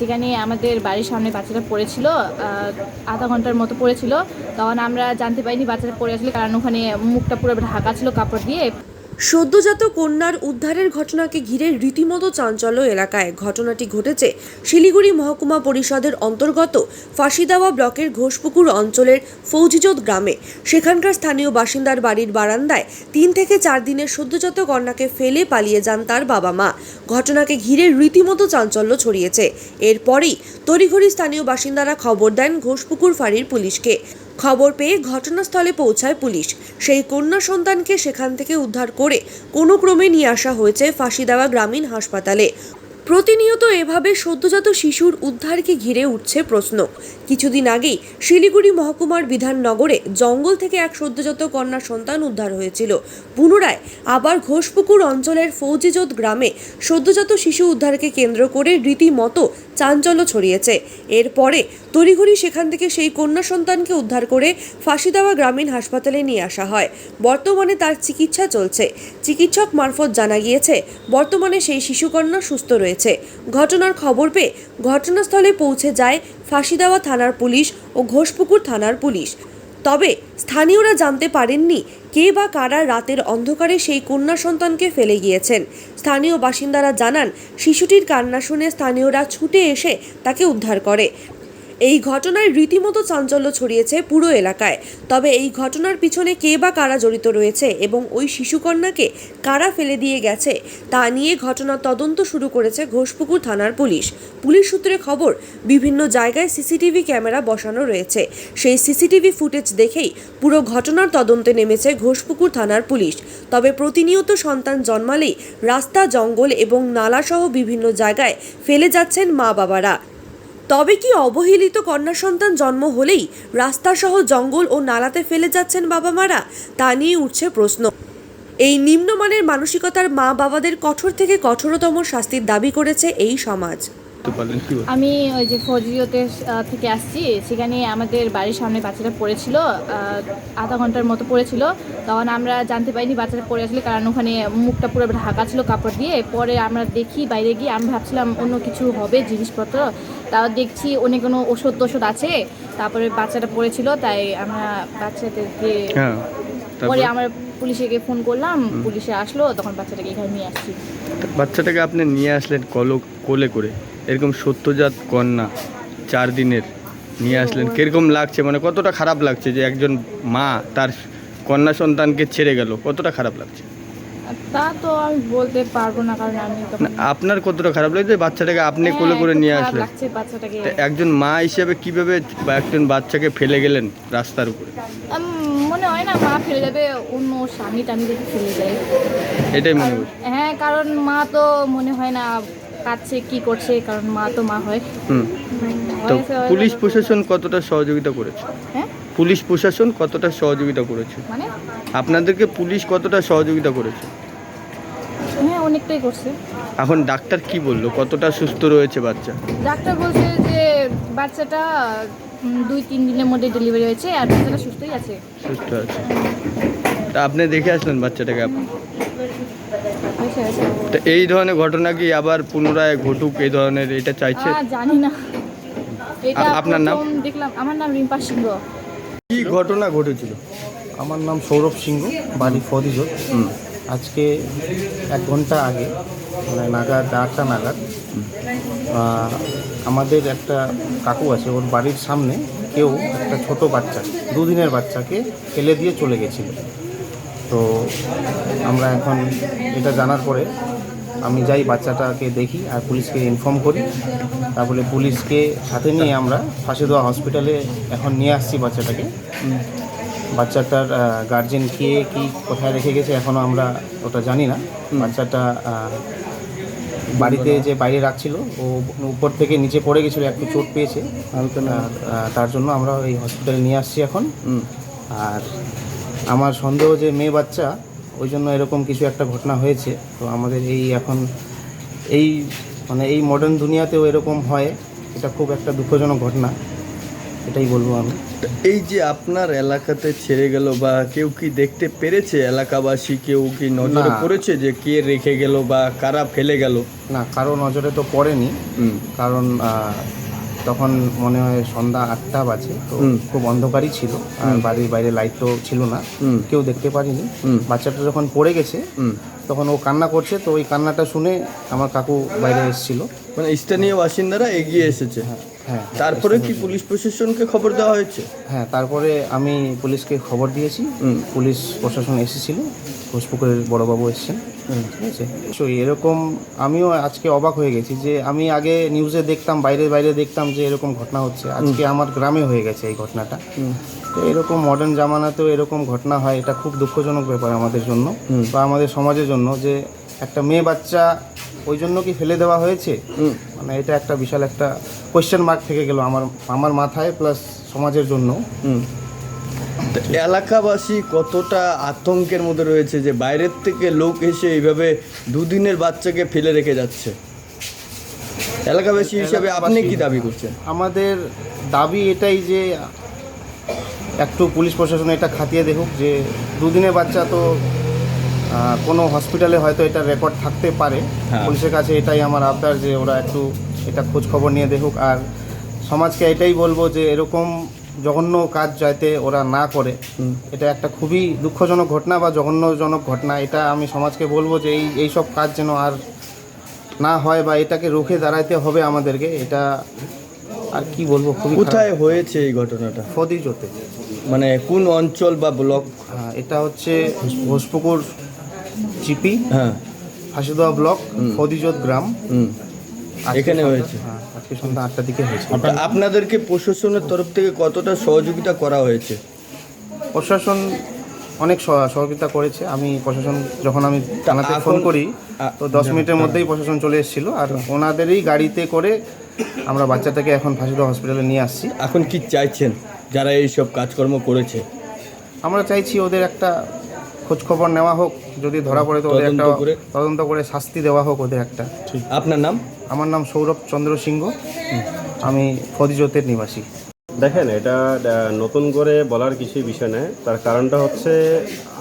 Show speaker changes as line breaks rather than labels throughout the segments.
সেখানে আমাদের বাড়ির সামনে বাচ্চাটা পড়েছিল আধা ঘণ্টার মতো পড়েছিল। তখন আমরা জানতে পারিনি বাচ্চাটা পড়ে আসলে, কারণ ওখানে মুখটা পুরো ঢাকা ছিল কাপড় দিয়ে।
সদ্যজাত কন্যার উদ্ধারের ঘটনাকে ঘিরে রীতিমতো চাঞ্চল্য এলাকায়। ঘটনাটি ঘটেছে শিলিগুড়ি মহকুমা পরিষদের অন্তর্গত ফাঁসিদাওয়া ব্লকের ঘোষপুকুর অঞ্চলের ফৌজিজোত গ্রামে। সেখানকার স্থানীয় বাসিন্দার বাড়ির বারান্দায় তিন থেকে চার দিনের সদ্যজাত কন্যাকে ফেলে পালিয়ে যান তার বাবা মা। ঘটনাকে ঘিরে রীতিমতো চাঞ্চল্য ছড়িয়েছে। এরপরেই তড়িঘড়ি স্থানীয় বাসিন্দারা খবর দেন ঘোষপুকুর ফাঁড়ির পুলিশকে। খবর পেয়ে ঘটনাস্থলে পৌঁছায় পুলিশ। সেই কন্যা সন্তানকে সেখান থেকে উদ্ধার করে কোনো ক্রমে নিয়ে আসা হয়েছে ফাঁসি দেওয়া গ্রামীণ হাসপাতালে। প্রতিনিয়ত এভাবে সদ্যজাত শিশুর উদ্ধারকে ঘিরে উঠছে প্রশ্ন। কিছুদিন আগেই শিলিগুড়ি মহকুমার বিধাননগরে জঙ্গল থেকে এক সদ্যজাত কন্যা সন্তান উদ্ধার হয়েছিল। পুনরায় আবার ঘোষপুকুর অঞ্চলের ফৌজিজোত গ্রামে সদ্যজাত শিশু উদ্ধারকে কেন্দ্র করে রীতিমতো চাঞ্চল্য ছড়িয়েছে। এরপরে তড়িঘড়ি সেখান থেকে সেই কন্যা সন্তানকে উদ্ধার করে ফাঁসিদাওয়া গ্রামীণ হাসপাতালে নিয়ে আসা হয়। বর্তমানে তার চিকিৎসা চলছে। চিকিৎসক মারফত জানা গিয়েছে, বর্তমানে সেই শিশুকন্যা সুস্থ রয়েছে। ঘটনার খবর পেয়ে ঘটনাস্থলে পৌঁছে যায় ফাঁসিদাওয়া থানার পুলিশ ও ঘোষপুকুর থানার পুলিশ। তবে স্থানীয়রা জানতে পারেননি কে বা কারা রাতের অন্ধকারে সেই কন্যা সন্তানকে ফেলে গিয়েছেন। স্থানীয় বাসিন্দারা জানান, শিশুটির কান্না শুনে স্থানীয়রা ছুটে এসে তাকে উদ্ধার করে। এই ঘটনায় রীতিমতো চাঞ্চল্য ছড়িয়েছে পুরো এলাকায়। তবে এই ঘটনার পিছনে কে বা কারা জড়িত রয়েছে এবং ওই শিশুকন্যাকে কারা ফেলে দিয়ে গেছে, তা নিয়ে ঘটনার তদন্ত শুরু করেছে ঘোষপুকুর থানার পুলিশ। পুলিশ সূত্রে খবর, বিভিন্ন জায়গায় সিসিটিভি ক্যামেরা বসানো রয়েছে। সেই সিসিটিভি ফুটেজ দেখেই পুরো ঘটনার তদন্তে নেমেছে ঘোষপুকুর থানার পুলিশ। তবে প্রতিনিয়ত সন্তান জন্মালেই রাস্তা, জঙ্গল এবং নালাসহ বিভিন্ন জায়গায় ফেলে যাচ্ছেন মা বাবারা তবে কি অবহেলিত কন্যা সন্তান জন্ম হলেই রাস্তাসহ জঙ্গল ও নালাতে ফেলে যাচ্ছেন বাবা মারা তা নিয়ে উঠছে প্রশ্ন। এই নিম্নমানের মানসিকতার মা বাবাদের কঠোর থেকে কঠোরতম শাস্তির দাবি করেছে এই সমাজ।
তো পারলেন কি
আমি ওই যে ফৌজিওতে থেকে আসছি। সেখানে আমাদের বাড়ির সামনে বাচ্চাটা পড়েছিল আধা ঘণ্টার মতো পড়েছিল। তখন আমরা জানতে পারিনি বাচ্চাটা পড়ে আসলে কারণ ওখানে মুখটা পুরো ঢাকা ছিল কাপড় দিয়ে। পরে আমরা দেখি বাইরে গিয়ে আমি ভাবছিলাম অন্য কিছু হবে জিনিসপত্র। তাও দেখছি অনেক কোনো ওষুধ টষুধ আছে। তারপরে বাচ্চাটা পড়েছিল তাই আমরা বাচ্চাদেরকে
হ্যাঁ।
পরে
তারপরে
পুলিশে ফোন করলাম পুলিশে আসলো তখন বাচ্চাটাকে এখানে নিয়ে আসছি।
বাচ্চাটাকে আপনি নিয়ে আসলেন কলো কোলে করে? এরকম সত্যজাত কন্যা চার দিনের নিয়ে আসলেন। কীরকম লাগছে? মানে কতটা খারাপ লাগছে যে একজন মা তার কন্যা সন্তানকে ছেড়ে গেল? কতটা খারাপ লাগছে?
তা তো আমি বলতে পারব না কারণ আমি তখন
আপনার কতটা খারাপ লাগছে? বাচ্চাটাকে আপনি কোলে
হ্যাঁ,
করে নিয়ে আসলেন।
লাগছে বাচ্চাটাকে।
তা একজন মা হিসেবে কীভাবে বা একজন বাচ্চাকে ফেলে গেলেন রাস্তার উপরে?
আম, মনে হয় না মা ফেলে যাবে অন্য স্বামী টামি দেখে ফেলে যায়।
এটাই মনে করছি
হ্যাঁ কারণ মা তো মনে হয় না কাছে কি করছে কারণ মা তো মা হয়।
হুম। তো
হয়েছে, হয়তো-
পুলিশ প্রশাসন কতটা সহযোগিতা করেছে?
হ্যাঁ?
পুলিশ প্রশাসন কতটা সহযোগিতা করেছে?
মানে?
আপনাদেরকে পুলিশ কতটা সহযোগিতা করেছে?
অনেকটাই করছে।
এখন ডাক্তার কি বলল? কতটা সুস্থ রয়েছে বাচ্চা?
ডাক্তার বলছে যে বাচ্চাটা দুই তিন দিনের মধ্যে ডেলিভারি হয়েছে আর বাচ্চাটা সুস্থই আছে।
সুস্থ আছে। তা আপনি দেখে আসলেন বাচ্চাটাকে আপনি? তো এই ধরনের ঘটনা কি আবার পুনরায় ঘটুক? এই ধরনের এটা চাইছে?
জানি না। এটা
আপনার নাম?
দেখলাম। আমার নাম রিম্পা সিংহ।
কি ঘটনা ঘটেছিল?
আমার নাম সৌরভ সিংহ বাড়ি ফদিজোর
হুম।
আজকে এক ঘণ্টা আগে মানে নাগাদ আটটা নাগাদ আমাদের একটা কাকু আছে, ওর বাড়ির সামনে কেউ একটা ছোট বাচ্চা, দুদিনের বাচ্চাকে ফেলে দিয়ে চলে গেছিল। তো আমরা এখন এটা জানার পরে আমি যাই বাচ্চাটাকে দেখি আর পুলিশকে ইনফর্ম করি। তারপরে পুলিশকে সাথে নিয়ে আমরা ফাঁসিদোয়া হসপিটালে এখন নিয়ে আসছি বাচ্চাটাকে। বাচ্চাটার গার্জেন কে কি কোথায় রেখে গেছে এখনও আমরা ওটা জানি না। বাচ্চাটা বাড়িতে যে বাইরে রাখছিল ও উপর থেকে নিচে পড়ে গেছিল একটু চোট পেয়েছে। তার জন্য আমরা এই হসপিটালে নিয়ে আসছি এখন। আর আমার সন্দেহ যে মেয়ে বাচ্চা ওই জন্য এরকম কিছু একটা ঘটনা হয়েছে। তো আমাদের এই এখন এই মানে এই মডার্ন দুনিয়াতেও এরকম হয় এটা খুব একটা দুঃখজনক ঘটনা। এটাই বলব আমি।
তা এই যে আপনার এলাকাতে ছেড়ে গেল বা কেউ কি দেখতে পেরেছে এলাকাবাসী? কেউ কি নজরে
না।
পড়েছে যে কে রেখে গেল বা কারা ফেলে গেল?
না কারও নজরে তো পড়েনি। কারণ আহ, তখন মনে হয় সন্ধ্যা আটটা বাজে তো
হুম।
খুব অন্ধকারই ছিল। আর বাড়ির বাইরে লাইট তো ছিল না।
হুম।
কেউ দেখতে পারিনি।
হুম।
বাচ্চাটা যখন পড়ে গেছে
হুম।
তখন ও কান্না করছে তো ওই কান্নাটা শুনে আমার কাকু বাইরে এসেছিল।
মানে স্থানীয় বাসিন্দারা এগিয়ে এসেছে।
হ্যাঁ
তারপরে কি পুলিশ প্রশাসনকে খবর দেওয়া হয়েছে?
হ্যাঁ তারপরে আমি পুলিশকে খবর দিয়েছি। পুলিশ প্রশাসন এসেছিল ঘোষপুকুরের বড়বাবু এসেছেন ঠিক আছে? তো এরকম আমিও আজকে অবাক হয়ে গেছি যে আমি আগে নিউজে দেখতাম বাইরে বাইরে দেখতাম যে এরকম ঘটনা হচ্ছে। আজকে আমার গ্রামে হয়ে গেছে এই ঘটনাটা। তো এরকম মডার্ন জামানাতেও এরকম ঘটনা হয় এটা খুব দুঃখজনক ব্যাপার আমাদের জন্য বা আমাদের সমাজের জন্য যে একটা মেয়ে বাচ্চা ওই জন্য কি ফেলে দেওয়া হয়েছে? মানে এটা একটা বিশাল একটা কোয়েশ্চেন মার্ক থেকে গেল আমার আমার মাথায় প্লাস সমাজের জন্য।
এলাকাবাসী কতটা আতঙ্কের মধ্যে রয়েছে যে বাইরের থেকে লোক এসে এইভাবে দুদিনের বাচ্চাকে ফেলে রেখে যাচ্ছে? এলাকাবাসী হিসাবে আপনি কি দাবি করছেন?
আমাদের দাবি এটাই যে একটু পুলিশ প্রশাসন এটা খাতিয়ে দেখুক যে দুদিনের বাচ্চা তো কোনো হসপিটালে হয়তো এটা রেকর্ড থাকতে পারে।
হ্যাঁ।
পুলিশের কাছে এটাই আমার আবদার যে ওরা একটু এটা খোঁজ খবর নিয়ে দেখুক। আর সমাজকে এটাই বলব যে এরকম জঘন্য কাজ যাতে ওরা না করে এটা একটা খুবই দুঃখজনক ঘটনা বা জঘন্যজনক ঘটনা। এটা আমি সমাজকে বলব যে এই এইসব কাজ যেন আর না হয় বা এটাকে রুখে দাঁড়াইতে হবে আমাদেরকে এটা আর কি বলব খুবই
কোথায় হয়েছে এই ঘটনাটা?
ফদিজতে
মানে কোন অঞ্চল বা ব্লক?
হ্যাঁ এটা হচ্ছে ঘোষপুকুর জিপি
হ্যাঁ।
হাসিদোয়া ব্লক ফদিজত গ্রাম।
এখানে হয়েছে।
হ্যাঁ আজকে সন্ধ্যা আটটার দিকে হয়েছে।
আপনাদেরকে প্রশাসনের তরফ থেকে কতটা সহযোগিতা করা হয়েছে?
প্রশাসন অনেক সহ- সহযোগিতা করেছে। আমি প্রশাসন যখন আমি থানাতে ফোন করি তো দশ মিনিটের মধ্যেই প্রশাসন চলে এসেছিল। আর ওনাদেরই গাড়িতে করে আমরা বাচ্চাটাকে এখন ফাঁসিদা হসপিটালে নিয়ে আসছি।
এখন কি চাইছেন যারা এইসব কাজকর্ম করেছে?
আমরা চাইছি ওদের একটা খোঁজ খবর নেওয়া হোক যদি ধরা পড়ে তো ওদের একটা তদন্ত করে শাস্তি দেওয়া হোক ওদের একটা।
আপনার নাম?
আমার নাম সৌরভ চন্দ্র সিংহ। আমি ফদিজতের নিবাসী।
দেখেন এটা নতুন করে বলার কিছু বিষয় নয়। তার কারণটা হচ্ছে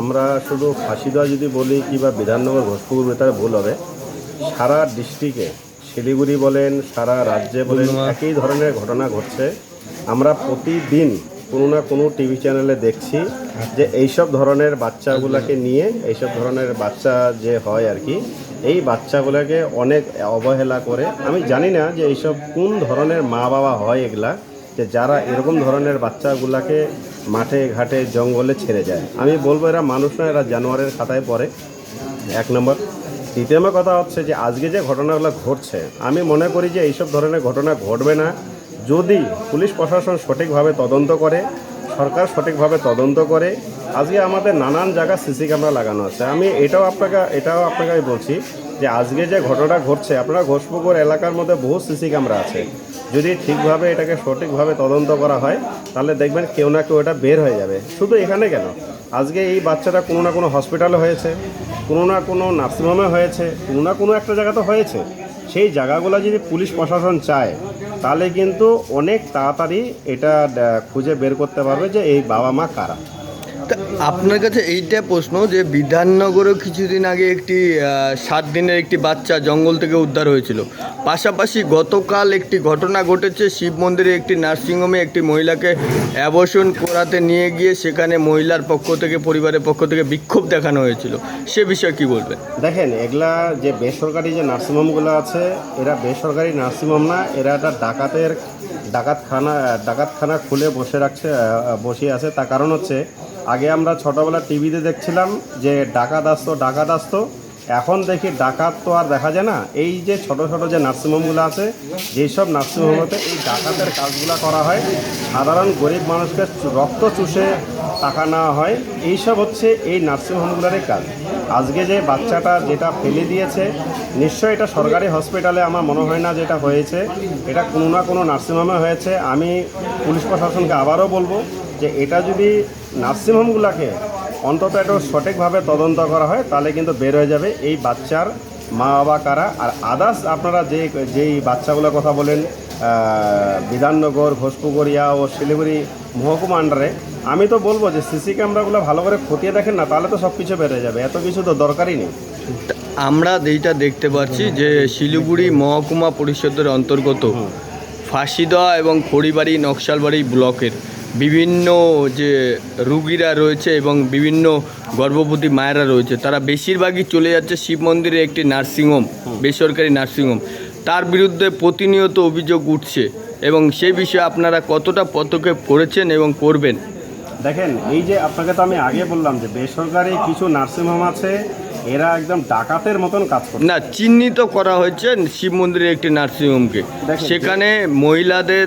আমরা শুধু ফাঁসি দেওয়া যদি বলি কিংবা বিধাননগর ঘোষপুকুর তার ভুল হবে সারা ডিস্ট্রিক্টে শিলিগুড়ি বলেন সারা রাজ্যে বলেন একই ধরনের ঘটনা ঘটছে। আমরা প্রতিদিন কোনো না কোনো টিভি চ্যানেলে দেখছি যে এইসব ধরনের বাচ্চাগুলোকে নিয়ে, এইসব ধরনের বাচ্চা যে হয় আর কি, এই বাচ্চাগুলোকে অনেক অবহেলা করে। আমি জানি না যে এইসব কোন ধরনের মা বাবা হয় এগুলা, যে যারা এরকম ধরনের বাচ্চাগুলাকে মাঠে, ঘাটে, জঙ্গলে ছেড়ে যায়। আমি বলব এরা মানুষ না, এরা জানোয়ারের খাতায় পড়ে। এক নম্বর। দ্বিতীয় কথা হচ্ছে যে আজকে যে ঘটনাগুলো ঘটছে, আমি মনে করি যে এইসব ধরনের ঘটনা ঘটবে না। যদি পুলিশ প্রশাসন সঠিকভাবে তদন্ত করে, সরকার সঠিকভাবে তদন্ত করে, আজকে আমাদের নানান জায়গায় সিসি ক্যামেরা লাগানো আছে। আমি এটাও আপনাকে এটাও আপনাকে আমি বলছি যে আজকে যে ঘটনা ঘটছে, আপনারা ঘোষপুকুর এলাকার মধ্যে বহু সিসি ক্যামেরা আছে। যদি ঠিকভাবে এটাকে সঠিকভাবে তদন্ত করা হয়, তাহলে দেখবেন কেউ না কেউ এটা বের হয়ে যাবে। শুধু এখানে কেন? আজকে এই বাচ্চাটা কোনো না কোনো হসপিটালে হয়েছে, কোনো না কোনো নার্সিংহোমে হয়েছে, কোনো না কোনো একটা জায়গা তো হয়েছে। সেই জায়গাগুলো যদি পুলিশ প্রশাসন চায় তাহলে কিন্তু অনেক তাড়াতাড়ি এটা খুঁজে বের করতে পারবে যে এই বাবা মা কারা।
আপনার কাছে এইটা প্রশ্ন যে বিধাননগরেও কিছুদিন আগে একটি সাত দিনের একটি বাচ্চা জঙ্গল থেকে উদ্ধার হয়েছিল। পাশাপাশি গতকাল একটি ঘটনা ঘটেছে, শিব মন্দিরে একটি নার্সিংহোমে একটি মহিলাকে অ্যাবর্শন করাতে নিয়ে গিয়ে সেখানে মহিলার পক্ষ থেকে, পরিবারের পক্ষ থেকে বিক্ষোভ দেখানো হয়েছিল। সে বিষয়ে কি বলবেন?
দেখেন, এগুলা যে বেসরকারি যে নার্সিংহোমগুলো আছে, এরা বেসরকারি নার্সিংহোম না, এরা একটা ডাকাতের, ডাকাতখানা ডাকাতখানা খুলে বসে রাখছে বসে আছে। তার কারণ হচ্ছে আগে আমরা ছোটোবেলা টিভিতে দেখছিলাম যে ডাকাত আসতো ডাকাত আসতো এখন দেখি ডাকাত তো আর দেখা যায় না। এই যে ছোট ছোট যে নার্সিংহোমগুলো আছে, যেসব নার্সিংহোমতে এই ডাকাতের কাজগুলো করা হয়, সাধারণ গরিব মানুষকে রক্ত চুষে টাকা নেওয়া হয়, এইসব হচ্ছে এই নার্সিংহোমগুলোরই কাজ। আজকে যে বাচ্চাটা যেটা ফেলে দিয়েছে, নিশ্চয়ই এটা সরকারি হসপিটালে আমার মনে হয় না যেটা হয়েছে। এটা কোনো না কোনো নার্সিংহোমে হয়েছে। আমি পুলিশ প্রশাসনকে আবারও বলব যে এটা যদি নার্সিংহোমগুলোকে অন্তত একটু সঠিকভাবে তদন্ত করা হয় তাহলে কিন্তু বের হয়ে যাবে। এই বাচ্চার মা বাবা কারা আর আদার্স আপনারা যে যেই বাচ্চাগুলোর কথা বলেন বিধাননগর ঘোষপুকুরিয়া ও শিলিগুড়ি মহকুমা আন্ডারে আমি তো বলব যে সিসি ক্যামেরাগুলো ভালো করে খতিয়ে দেখেন না তাহলে তো সব কিছু বেড়ে যাবে। এত কিছু তো দরকারই নেই।
আমরা এইটা দেখতে পাচ্ছি যে শিলিগুড়ি মহকুমা পরিষদের অন্তর্গত ফাঁসিদা এবং খড়িবাড়ি নকশালবাড়ি ব্লকের বিভিন্ন যে রুগীরা রয়েছে এবং বিভিন্ন গর্ভবতী মায়েরা রয়েছে তারা বেশিরভাগই চলে যাচ্ছে শিব মন্দিরে একটি নার্সিংহোম বেসরকারি নার্সিংহোম তার বিরুদ্ধে প্রতিনিয়ত অভিযোগ উঠছে এবং সেই বিষয়ে আপনারা কতটা পদক্ষেপ করেছেন এবং করবেন?
দেখেন এই যে আপনাকে তো আমি আগে বললাম যে বেসরকারি কিছু নার্সিংহোম আছে এরা একদম ডাকাতের মতন কাজ করে
না চিহ্নিত করা হয়েছে শিব মন্দিরের একটি নার্সিংহোমকে সেখানে মহিলাদের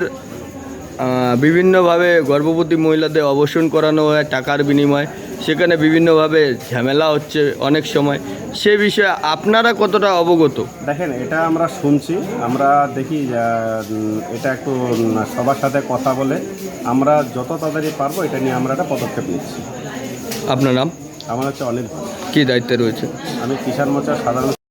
বিভিন্নভাবে গর্ভবতী মহিলাদের অবসান করানো হয় টাকার বিনিময়ে। সেখানে বিভিন্নভাবে ঝামেলা হচ্ছে অনেক সময়। সে বিষয়ে আপনারা কতটা অবগত?
দেখেন এটা আমরা শুনছি। আমরা দেখি এটা একটু সবার সাথে কথা বলে আমরা যত তাড়াতাড়ি পারব এটা নিয়ে আমরা একটা পদক্ষেপ নিচ্ছি।
আপনার নাম?
আমার হচ্ছে অনিল।
কী দায়িত্বে রয়েছে?
আমি কিষাণ মোর্চার সাধারণ